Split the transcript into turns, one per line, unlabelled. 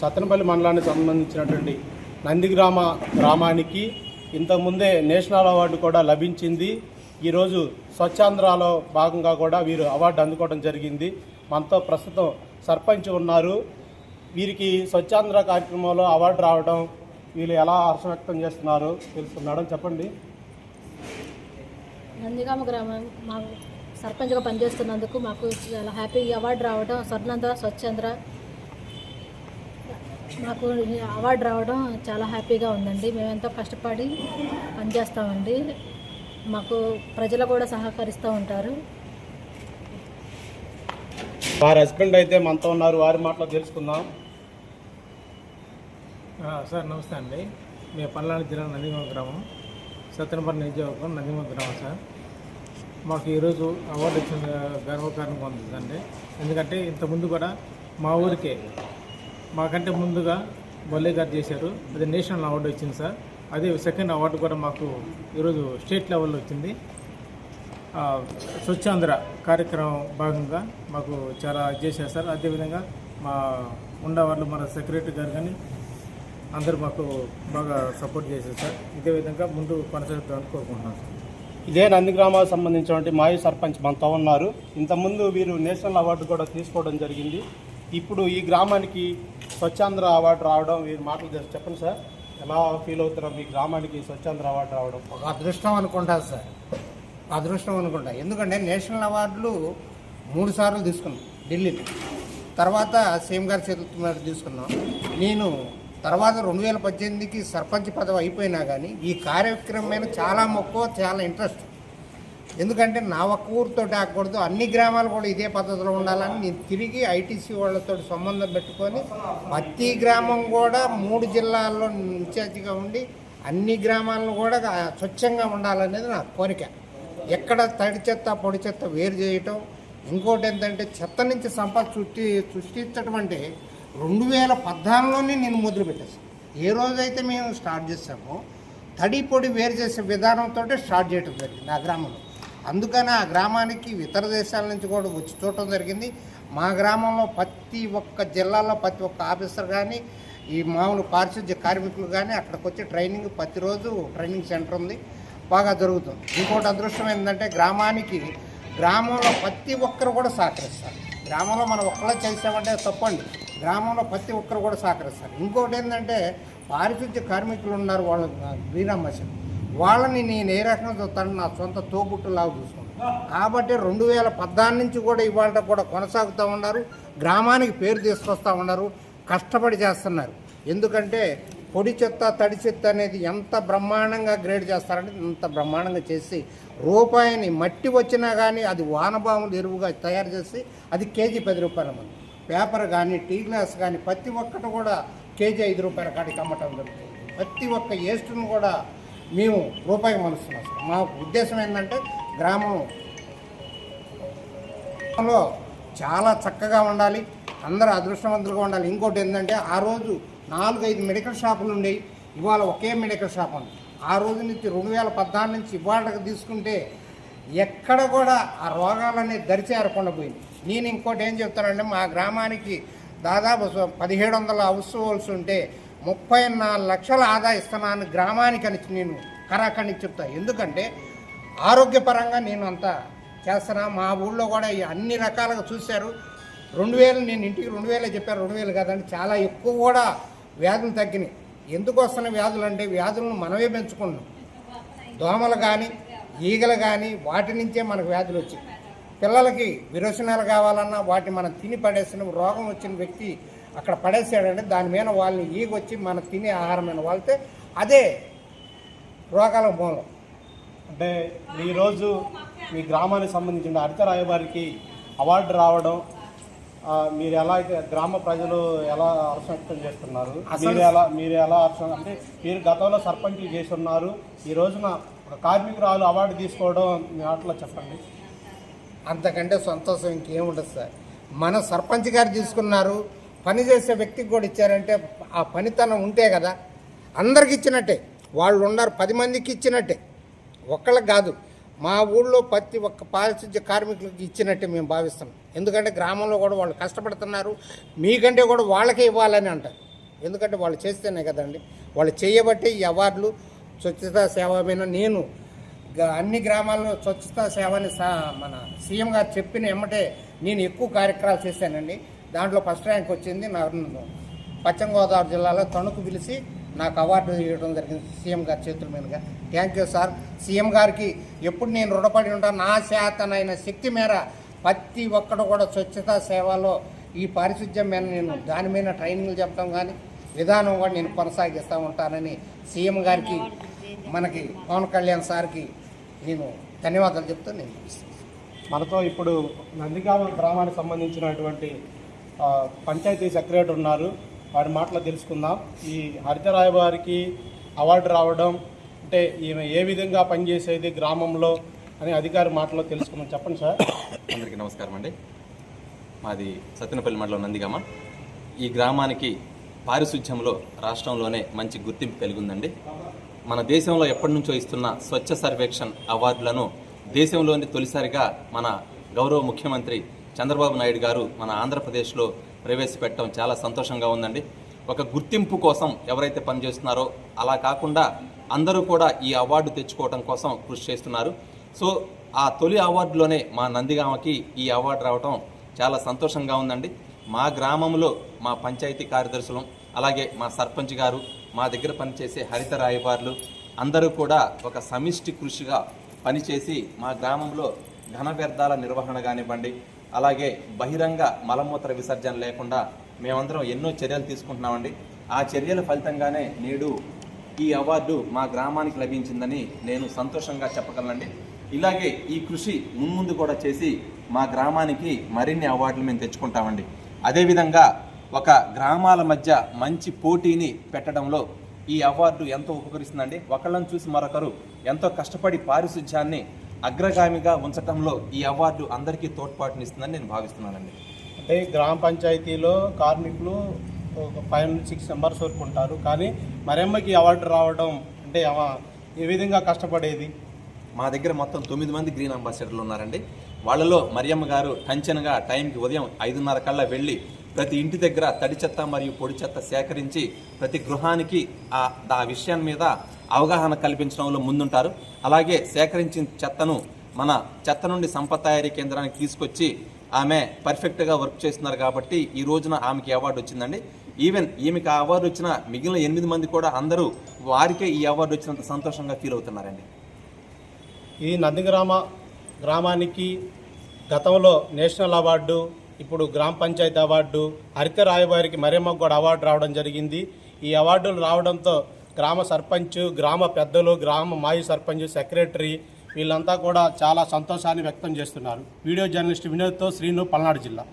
సత్తెనపల్లి మండలానికి సంబంధించినటువంటి నందిగ్రామ గ్రామానికి ఇంతకుముందే నేషనల్ అవార్డు కూడా లభించింది. ఈరోజు స్వచ్ఛాంధ్రలో భాగంగా కూడా వీరు అవార్డు అందుకోవడం జరిగింది. మనతో ప్రస్తుతం సర్పంచ్ ఉన్నారు. వీరికి స్వచ్ఛాంధ్ర కార్యక్రమంలో అవార్డు రావడం వీళ్ళు ఎలా హర్షం వ్యక్తం చేస్తున్నారు తెలుసు చెప్పండి.
నందిగామ గ్రామం మాకు సర్పంచ్గా పనిచేస్తున్నందుకు మాకు చాలా హ్యాపీ అవార్డు రావడం. స్వర్ణంద స్వచ్ఛంద్ర మాకు ఈ అవార్డు రావడం చాలా హ్యాపీగా ఉందండి. మేము ఎంతో కష్టపడి పనిచేస్తామండి. మాకు ప్రజలు కూడా సహకరిస్తూ ఉంటారు.
వారి హస్బెండ్ అయితే మనతో ఉన్నారు. వారి మాటలో తెలుసుకుందాం.
సార్ నమస్తే అండి. మేము పల్నాడు జిల్లా నందిగమ గ్రామం. సత్యనపల్లి నియోజకవర్గం నందిగమ గ్రామం సార్. మాకు ఈరోజు అవార్డు ఇచ్చిన గర్వకారణం పొందుతుందండి ఎందుకంటే ఇంతకుముందు కూడా మా ఊరికే మాకంటే ముందుగా బొల్లే గారు చేశారు. అది నేషనల్ అవార్డు వచ్చింది సార్. అదే సెకండ్ అవార్డు కూడా మాకు ఈరోజు స్టేట్ లెవెల్లో వచ్చింది. స్వచ్ఛాంధ్ర కార్యక్రమం భాగంగా మాకు చాలా చేశారు సార్. అదేవిధంగా మా ఉండవాళ్ళు మన సెక్రటరీ గారు కానీ అందరూ మాకు బాగా సపోర్ట్ చేశారు సార్. ఇదే విధంగా ముందు కొనసాగుతామని కోరుకుంటున్నాను సార్.
ఇదే గ్రామాలకు సంబంధించినటువంటి మాజీ సర్పంచ్ మనతో ఉన్నారు. ఇంతకుముందు వీరు నేషనల్ అవార్డు కూడా తీసుకోవడం జరిగింది. ఇప్పుడు ఈ గ్రామానికి స్వచ్ఛాంధ్ర అవార్డు రావడం వీరి మాటలు తెలిసి. చెప్పండి సార్ ఎలా ఫీల్ అవుతారో మీ గ్రామానికి స్వచ్ఛాంధ్ర అవార్డు రావడం.
ఒక అదృష్టం అనుకుంటా సార్. అదృష్టం అనుకుంటా. ఎందుకంటే నేషనల్ అవార్డులు మూడు సార్లు తీసుకున్నాం ఢిల్లీలో తర్వాత సీఎం గారి చేతుల మీద తీసుకున్నాం. నేను తర్వాత రెండు వేల పద్దెనిమిదికి సర్పంచ్ పదవి అయిపోయినా కానీ ఈ కార్యక్రమం మీద చాలా మక్కువ చాలా ఇంట్రెస్ట్ ఎందుకంటే నా ఒక్క ఊరితో ఆగకూడదు. అన్ని గ్రామాలు కూడా ఇదే పద్ధతిలో ఉండాలని నేను తిరిగి ఐటీసీ వాళ్ళతో సంబంధం పెట్టుకొని ప్రతి గ్రామం కూడా మూడు జిల్లాల్లో ఇన్ఛార్జిగా ఉండి అన్ని గ్రామాలను కూడా స్వచ్ఛంగా ఉండాలనేది నా కోరిక. ఎక్కడ తడి చెత్త పొడి చెత్త వేరు చేయటం ఇంకోటి ఏంటంటే చెత్త నుంచి సంపద సృష్టి సృష్టించడం అంటే రెండు వేల పద్నాలుగులోనే నేను మొదలుపెట్టేసాను ఏ రోజైతే మేము స్టార్ట్ చేసామో తడి పొడి వేరు చేసే విధానంతో స్టార్ట్ చేయడం జరిగింది నా గ్రామంలో. అందుకని ఆ గ్రామానికి ఇతర దేశాల నుంచి కూడా వచ్చి చూడటం జరిగింది. మా గ్రామంలో ప్రతి ఒక్క జిల్లాలో ప్రతి ఒక్క ఆఫీసర్ కానీ ఈ మామూలు పారిశుద్ధ్య కార్మికులు కానీ అక్కడికి వచ్చి ట్రైనింగ్ ప్రతిరోజు ట్రైనింగ్ సెంటర్ ఉంది. బాగా జరుగుతుంది. ఇంకోటి అదృష్టం ఏంటంటే గ్రామానికి గ్రామంలో ప్రతి ఒక్కరు కూడా సహకరిస్తారు. గ్రామంలో మనం ఒక్కలా చేసామంటే తప్పండి. గ్రామంలో ప్రతి ఒక్కరు కూడా సహకరిస్తారు. ఇంకోటి ఏంటంటే పారిశుద్ధ్య కార్మికులు ఉన్నారు వాళ్ళ వీరాంబసం వాళ్ళని నేను ఏ రకంగా చూస్తాను నా సొంత తోబుట్టులాగా చూసుకున్నాను కాబట్టి రెండు వేల పద్నాలుగు నుంచి కూడా ఇవాళ కూడా కొనసాగుతూ ఉన్నారు. గ్రామానికి పేరు తీసుకొస్తూ ఉన్నారు. కష్టపడి చేస్తున్నారు. ఎందుకంటే పొడి చెత్త తడి చెత్త అనేది ఎంత బ్రహ్మాండంగా గ్రేడ్ చేస్తారంటే అంత బ్రహ్మాండంగా చేసి రూపాయిని మట్టి వచ్చినా కానీ అది వానబాములు ఎరువుగా తయారు చేసి అది కేజీ పది రూపాయల మంది పేపర్ కానీ టీ గ్లాస్ కానీ ప్రతి ఒక్కటి కూడా కేజీ ఐదు రూపాయల కాడికి అమ్మటం జరుగుతుంది. ప్రతి ఒక్క వేస్ట్ను కూడా మేము రూపాయికి మలుస్తున్నాం సార్. మా ఉద్దేశం ఏంటంటే గ్రామం లో చాలా చక్కగా ఉండాలి అందరూ అదృష్టవంతులుగా ఉండాలి. ఇంకోటి ఏంటంటే ఆ రోజు నాలుగైదు మెడికల్ షాపులు ఉండేవి ఇవాళ ఒకే మెడికల్ షాప్ ఉంది. ఆ రోజు నుంచి రెండు వేల పద్నాలుగు నుంచి ఇవాళకి తీసుకుంటే ఎక్కడ కూడా ఆ రోగాలన్నీ దరిచేరకుండా పోయింది. నేను ఇంకోటి ఏం చెప్తానంటే మా గ్రామానికి దాదాపు పదిహేడు వందల హౌస్ హోల్స్ ఉంటే ముప్పై నాలుగు లక్షల ఆదాయ ఇస్తున్నాను గ్రామానికి అని నేను కరాఖండి చెప్తా. ఎందుకంటే ఆరోగ్యపరంగా నేను అంతా చేస్తున్నా. మా ఊళ్ళో కూడా అన్ని రకాలుగా చూశారు. రెండు వేలు నేను ఇంటికి రెండు వేలే చెప్పారు. రెండు వేలు కాదండి చాలా ఎక్కువ కూడా వ్యాధులు తగ్గినాయి. ఎందుకు వస్తున్న వ్యాధులు అంటే వ్యాధులను మనమే పెంచుకున్నాం. దోమలు కానీ ఈగలు కానీ వాటి నుంచే మనకు వ్యాధులు వచ్చాయి. పిల్లలకి విరోచనాలు కావాలన్నా వాటిని మనం తిని పడేసిన రోగం వచ్చిన వ్యక్తి అక్కడ పడేసాడంటే దాని మీద వాళ్ళని ఈగ వచ్చి మన తినే ఆహారం మీద వాళ్తే అదే రోగాల మూలం.
అంటే ఈరోజు మీ గ్రామానికి సంబంధించిన హరిత రాయబారికి అవార్డు రావడం మీరు ఎలా అయితే గ్రామ ప్రజలు ఎలా హర్షం వ్యక్తం చేస్తున్నారు? మీరు ఎలా మీరు ఎలా హర్షం అంటే మీరు గతంలో సర్పంచ్లు చేసి ఉన్నారు ఈ రోజున ఒక కార్మికురాలు అవార్డు తీసుకోవడం మీ ఆటలో చెప్పండి.
అంతకంటే సంతోషం ఇంకేముండదు సార్. మన సర్పంచ్ గారు తీసుకున్నారు పని చేసే వ్యక్తికి కూడా ఇచ్చారంటే ఆ పనితనం ఉంటే కదా అందరికి ఇచ్చినట్టే. వాళ్ళు ఉన్నారు పది మందికి ఇచ్చినట్టే. ఒక్కళ్ళకి కాదు మా ఊళ్ళో ప్రతి ఒక్క పారిశుద్ధ్య కార్మికులకి ఇచ్చినట్టే మేము భావిస్తున్నాం. ఎందుకంటే గ్రామంలో కూడా వాళ్ళు కష్టపడుతున్నారు మీకంటే కూడా వాళ్ళకే ఇవ్వాలని అంటారు. ఎందుకంటే వాళ్ళు చేస్తేనే కదండి. వాళ్ళు చేయబట్టే ఈ అవార్డులు స్వచ్ఛతా సేవ మీద నేను గ- అన్ని గ్రామాల్లో స్వచ్ఛతా సేవని సా మన సీఎం గారు చెప్పిన ఎమ్మటే నేను ఎక్కువ కార్యక్రమాలు చేశానండి. దాంట్లో ఫస్ట్ ర్యాంక్ వచ్చింది నా పశ్చిమ గోదావరి జిల్లాలో తణుకు పిలిచి నాకు అవార్డు ఇవ్వడం జరిగింది సీఎం గారి చేతుల మీదుగా. థ్యాంక్ యూ సార్ సీఎం గారికి ఎప్పుడు నేను రుణపడి ఉంటాను నా శాతనైన శక్తి మేర ప్రతి ఒక్కడు కూడా స్వచ్ఛతా సేవలో ఈ పారిశుద్ధ్యం మీద నేను దాని మీద ట్రైనింగ్లు చెప్తాం కానీ విధానం కూడా నేను కొనసాగిస్తూ ఉంటానని సీఎం గారికి మనకి పవన్ కళ్యాణ్ సార్కి నేను ధన్యవాదాలు చెప్తూ నేను
మనతో ఇప్పుడు నందిగామ గ్రామానికి సంబంధించినటువంటి పంచాయతీ సెక్రటరీ ఉన్నారు. వారి మాటలు తెలుసుకుందాం. ఈ హరితరాయ వారికి అవార్డు రావడం అంటే ఈమె ఏ విధంగా పనిచేసేది గ్రామంలో అని అధికారి మాటలో తెలుసుకుందాం. చెప్పండి సార్.
అందరికీ నమస్కారం అండి. మాది సత్యనపల్లి మండలం నందిగామ. ఈ గ్రామానికి పారిశుధ్యంలో రాష్ట్రంలోనే మంచి గుర్తింపు కలిగి ఉందండి మన దేశంలో ఎప్పటి నుంచో ఇస్తున్న స్వచ్ఛ సర్వేక్షణ్ అవార్డులను దేశంలోని తొలిసారిగా మన గౌరవ ముఖ్యమంత్రి చంద్రబాబు నాయుడు గారు మన ఆంధ్రప్రదేశ్లో ప్రవేశపెట్టడం చాలా సంతోషంగా ఉందండి. ఒక గుర్తింపు కోసం ఎవరైతే పనిచేస్తున్నారో అలా కాకుండా అందరూ కూడా ఈ అవార్డు తెచ్చుకోవడం కోసం కృషి చేస్తున్నారు. సో ఆ తొలి అవార్డులోనే మా నందిగామకి ఈ అవార్డు రావటం చాలా సంతోషంగా ఉందండి. మా గ్రామంలో మా పంచాయతీ కార్యదర్శులు అలాగే మా సర్పంచ్ గారు మా దగ్గర పనిచేసే హరిత రాయబారులు అందరూ కూడా ఒక సమిష్టి కృషిగా పనిచేసి మా గ్రామంలో ఘన వ్యర్థాల నిర్వహణ కానివ్వండి అలాగే బహిరంగ మలమూత్ర విసర్జన లేకుండా మేమందరం ఎన్నో చర్యలు తీసుకుంటున్నామండి. ఆ చర్యల ఫలితంగానే నేడు ఈ అవార్డు మా గ్రామానికి లభించిందని నేను సంతోషంగా చెప్పగలనండి. ఇలాగే ఈ కృషి మున్ముందు కూడా చేసి మా గ్రామానికి మరిన్ని అవార్డులు మేము తెచ్చుకుంటామండి. అదేవిధంగా ఒక గ్రామాల మధ్య మంచి పోటీని పెట్టడంలో ఈ అవార్డు ఎంతో ఉపకరిస్తుందండి. ఒకళ్ళని చూసి మరొకరు ఎంతో కష్టపడి పారిశుధ్యాన్ని అగ్రగామిగా ఉంచటంలో ఈ అవార్డు అందరికీ తోడ్పాటునిస్తుందని నేను భావిస్తున్నానండి.
అంటే గ్రామ పంచాయతీలో కార్మికులు ఒక ఫైవ్ నుంచి సిక్స్ మెంబర్స్ వరకు ఉంటారు. కానీ మరమ్మకి అవార్డు రావడం అంటే ఏ విధంగా కష్టపడేది?
మా దగ్గర మొత్తం తొమ్మిది మంది గ్రీన్ అంబాసిడర్లు ఉన్నారండి. వాళ్ళలో మరియమ్మ గారు టంచన్గా టైంకి ఉదయం ఐదున్నర కల్లా వెళ్ళి ప్రతి ఇంటి దగ్గర తడి చెత్త మరియు పొడి చెత్త సేకరించి ప్రతి గృహానికి ఆ ఆ విషయం మీద అవగాహన కల్పించడంలో ముందుంటారు. అలాగే సేకరించిన చెత్తను మన చెత్త నుండి సంపద తయారీ కేంద్రానికి తీసుకొచ్చి ఆమె పర్ఫెక్ట్గా వర్క్ చేస్తున్నారు కాబట్టి ఈ రోజున ఆమెకి అవార్డు వచ్చిందండి. ఈవెన్ ఈమెకి ఆ అవార్డు వచ్చిన మిగిలిన ఎనిమిది మంది కూడా అందరూ వారికే ఈ అవార్డు వచ్చినంత సంతోషంగా ఫీల్ అవుతున్నారండి.
ఈ నందిగ్రామ గ్రామానికి గతంలో నేషనల్ అవార్డు ఇప్పుడు గ్రామ పంచాయతీ అవార్డు హరిత రాయబారికి మరేమకు కూడా అవార్డు రావడం జరిగింది. ఈ అవార్డులు రావడంతో గ్రామ సర్పంచ్ గ్రామ పెద్దలు గ్రామ మాజీ సర్పంచ్ సెక్రటరీ వీళ్ళంతా కూడా చాలా సంతోషాన్ని వ్యక్తం చేస్తున్నారు. వీడియో జర్నలిస్ట్ వినోద్తో శ్రీను పల్నాడు జిల్లా.